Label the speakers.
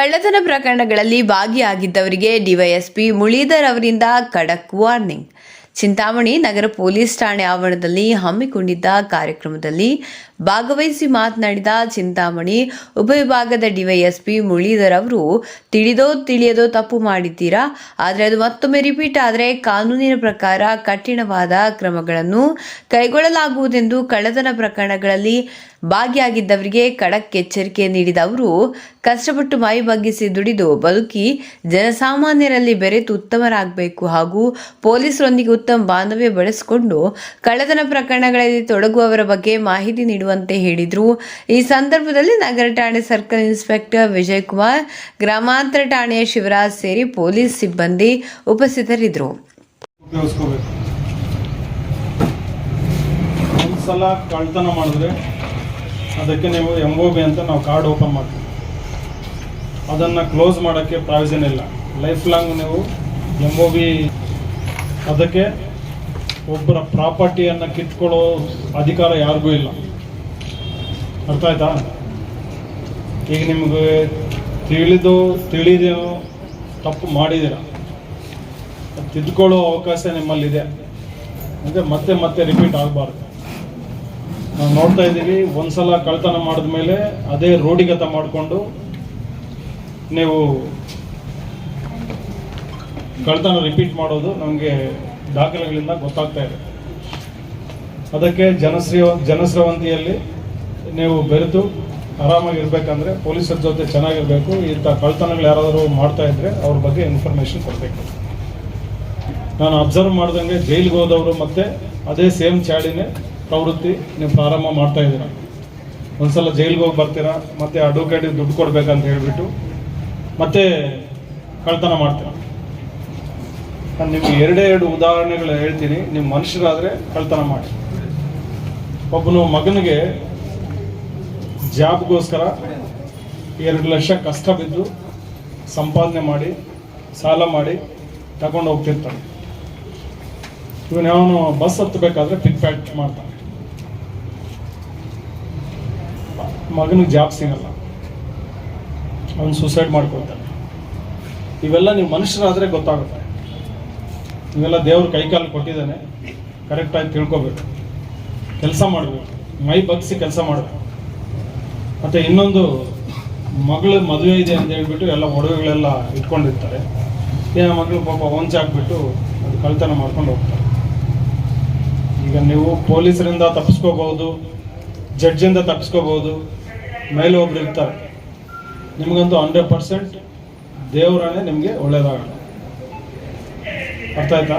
Speaker 1: ಕಳ್ಳತನ ಪ್ರಕರಣಗಳಲ್ಲಿ ಭಾಗಿಯಾಗಿದ್ದವರಿಗೆ ಡಿವೈಎಸ್ಪಿ ಮುಳೀಧರ್ ಅವರಿಂದ ಖಡಕ್ ವಾರ್ನಿಂಗ್. ಚಿಂತಾಮಣಿ ನಗರ ಪೊಲೀಸ್ ಠಾಣೆ ಆವರಣದಲ್ಲಿ ಹಮ್ಮಿಕೊಂಡಿದ್ದ ಕಾರ್ಯಕ್ರಮದಲ್ಲಿ ಭಾಗವಹಿಸಿ ಮಾತನಾಡಿದ ಚಿಂತಾಮಣಿ ಉಪವಿಭಾಗದ ಡಿವೈಎಸ್ಪಿ ಮುಳೀಧರ್ ಅವರು, ತಿಳಿದೋ ತಿಳಿಯದೋ ತಪ್ಪು ಮಾಡಿದ್ದೀರಾ? ಆದರೆ ಅದು ಮತ್ತೊಮ್ಮೆ ರಿಪೀಟ್ ಆದರೆ ಕಾನೂನಿನ ಪ್ರಕಾರ ಕಠಿಣವಾದ ಕ್ರಮಗಳನ್ನು ಕೈಗೊಳ್ಳಲಾಗುವುದೆಂದು ಕಳ್ಳತನ ಪ್ರಕರಣಗಳಲ್ಲಿ ಭಾಗಿಯಾಗಿದ್ದವರಿಗೆ ಖಡಕ್ ಎಚ್ಚರಿಕೆ ನೀಡಿದ ಅವರು, ಕಷ್ಟಪಟ್ಟು ಮೈ ಬಗ್ಗಿಸಿ ದುಡಿದು ಬದುಕಿ ಜನಸಾಮಾನ್ಯರಲ್ಲಿ ಬೆರೆತು ಉತ್ತಮರಾಗಬೇಕು ಹಾಗೂ ಪೊಲೀಸರೊಂದಿಗೆ ಉತ್ತಮ ಬಾಂಧವ್ಯ ಬೆಳೆಸಿಕೊಂಡು ಕಳ್ಳತನ ಪ್ರಕರಣಗಳಲ್ಲಿ ತೊಡಗುವವರ ಬಗ್ಗೆ ಮಾಹಿತಿ ನೀಡುವಂತೆ ಹೇಳಿದರು. ಈ ಸಂದರ್ಭದಲ್ಲಿ ನಗರ ಠಾಣೆ ಸರ್ಕಲ್ ಇನ್ಸ್ಪೆಕ್ಟರ್ ವಿಜಯ್ ಕುಮಾರ್ ಗ್ರಾಮಾಂತರ ಠಾಣೆಯ ಶಿವರಾಜ್ ಸೇರಿ ಪೊಲೀಸ್ ಸಿಬ್ಬಂದಿ ಉಪಸ್ಥಿತರಿದ್ದರು.
Speaker 2: ಸಲ ಕಳ್ತನ ಮಾಡಿದ್ರೆ ಅದಕ್ಕೆ ನೀವು ಎಂ ಒ ಬಿ ಅಂತ ನಾವು ಕಾರ್ಡ್ ಓಪನ್ ಮಾಡ್ತೀವಿ. ಅದನ್ನು ಕ್ಲೋಸ್ ಮಾಡೋಕ್ಕೆ ಪ್ರಾವಿಷನ್ ಇಲ್ಲ. ಲೈಫ್ ಲಾಂಗ್ ನೀವು ಎಂ ಒ ಬಿ ಅದಕ್ಕೆ ಒಬ್ಬರ ಪ್ರಾಪರ್ಟಿಯನ್ನು ಕಿತ್ಕೊಳ್ಳೋ ಅಧಿಕಾರ ಯಾರಿಗೂ ಇಲ್ಲ. ಅರ್ಥ ಆಯ್ತಾ? ಈಗ ನಿಮಗೆ ತಿಳಿದು, ತಿಳಿದೇನೋ ತಪ್ಪು ಮಾಡಿದ್ದೀರ? ತಿದ್ಕೊಳ್ಳೋ ಅವಕಾಶ ನಿಮ್ಮಲ್ಲಿದೆ. ಅಂದರೆ ಮತ್ತೆ ಮತ್ತೆ ರಿಪೀಟ್ ಆಗಬಾರ್ದು. ನಾವು ನೋಡ್ತಾ ಇದ್ದೀವಿ ಒಂದ್ಸಲ ಕಳ್ತನ ಮಾಡಿದ ಮೇಲೆ ಅದೇ ರೋಡಿಗತ ಮಾಡಿಕೊಂಡು ನೀವು ಕಳ್ತನ ರಿಪೀಟ್ ಮಾಡೋದು ನಮಗೆ ದಾಖಲೆಗಳಿಂದ ಗೊತ್ತಾಗ್ತಾ ಇದೆ. ಅದಕ್ಕೆ ಜನಶ್ರೀ ಜನಸ್ರವಂತಿಯಲ್ಲಿ ನೀವು ಬೆರೆತು ಆರಾಮಾಗಿರ್ಬೇಕಂದ್ರೆ ಪೊಲೀಸರ ಜೊತೆ ಚೆನ್ನಾಗಿರಬೇಕು, ಇಂಥ ಕಳ್ತನಗಳು ಯಾರಾದರೂ ಮಾಡ್ತಾ ಇದ್ರೆ ಅವ್ರ ಬಗ್ಗೆ ಇನ್ಫಾರ್ಮೇಷನ್ ಕೊಡಬೇಕು. ನಾನು ಅಬ್ಸರ್ವ್ ಮಾಡ್ದಂಗೆ ಜೈಲಿಗೆ ಹೋದವರು ಮತ್ತೆ ಅದೇ ಸೇಮ್ ಚಾಡಿನೇ ಪ್ರವೃತ್ತಿ ನೀವು ಪ್ರಾರಂಭ ಮಾಡ್ತಾ ಇದ್ದೀರಾ? ಒಂದ್ಸಲ ಜೈಲಿಗೆ ಹೋಗಿ ಬರ್ತೀರಾ? ಮತ್ತೆ ಅಡ್ವೊಕೇಟಿಗೆ ದುಡ್ಡು ಕೊಡ್ಬೇಕಂತ ಹೇಳಿಬಿಟ್ಟು ಮತ್ತೆ ಕಳ್ತನ ಮಾಡ್ತೀರಾ? ನಾನು ನಿಮ್ಗೆ ಎರಡೇ ಎರಡು ಉದಾಹರಣೆಗಳು ಹೇಳ್ತೀನಿ. ನಿಮ್ಮ ಮನುಷ್ಯರಾದರೆ ಕಳ್ತನ ಮಾಡಿ. ಒಬ್ಬನು ಮಗನಿಗೆ ಜಾಬ್ಗೋಸ್ಕರ ಎರಡು ಲಕ್ಷ ಕಷ್ಟ ಬಿದ್ದು ಸಂಪಾದನೆ ಮಾಡಿ, ಸಾಲ ಮಾಡಿ ತಗೊಂಡು ಹೋಗ್ತಿರ್ತಾನೆ ಇವನು ಯಾವನು ಬಸ್ ಹತ್ತಬೇಕಾದ್ರೆ ಪಿಕ್ ಪ್ಯಾಕ್ ಮಾಡ್ತಾನೆ. ಮಗನಿಗೆ ಜಾಬ್ ಸಿಗಲ್ಲ. ಅವನು ಸೂಸೈಡ್ ಮಾಡ್ಕೊಳ್ತಾನೆ. ಇವೆಲ್ಲ ನೀವು ಮನುಷ್ಯರಾದರೆ ಗೊತ್ತಾಗುತ್ತೆ. ಇವೆಲ್ಲ ದೇವ್ರ ಕೈಕಾಲು ಕೊಟ್ಟಿದ್ದಾನೆ. ಕರೆಕ್ಟಾಗಿ ತಿಳ್ಕೊಬೇಕು. ಕೆಲಸ ಮಾಡಬೇಕು. ಮೈ ಬಗ್ಸಿ ಕೆಲಸ ಮಾಡಬೇಕು. ಮತ್ತು ಇನ್ನೊಂದು, ಮಗಳು ಮದುವೆ ಇದೆ ಅಂತ ಹೇಳ್ಬಿಟ್ಟು ಎಲ್ಲ ಒಡವೆಗಳೆಲ್ಲ ಇಟ್ಕೊಂಡಿರ್ತಾರೆ. ಏನೋ ಮಗಳು ಪಾಪ ಹೊಂಚ ಹಾಕ್ಬಿಟ್ಟು ಅದು ಕಳ್ತನ ಮಾಡ್ಕೊಂಡು ಹೋಗ್ತಾರೆ ಈಗ ನೀವು ಪೊಲೀಸರಿಂದ ತಪ್ಪಿಸ್ಕೋಬಹುದು ಜಡ್ಜಿಂದ ತಪ್ಪಿಸ್ಕೋಬಹುದು ಮೇಲೆ ಒಬ್ರು ಇರ್ತಾರೆ. ನಿಮಗಂತೂ ಹಂಡ್ರೆಡ್ ಪರ್ಸೆಂಟ್ ದೇವರನ್ನೇ ನಿಮಗೆ ಒಳ್ಳೇದಾಗಲ್ಲ. ಅರ್ಥ ಆಯ್ತಾ?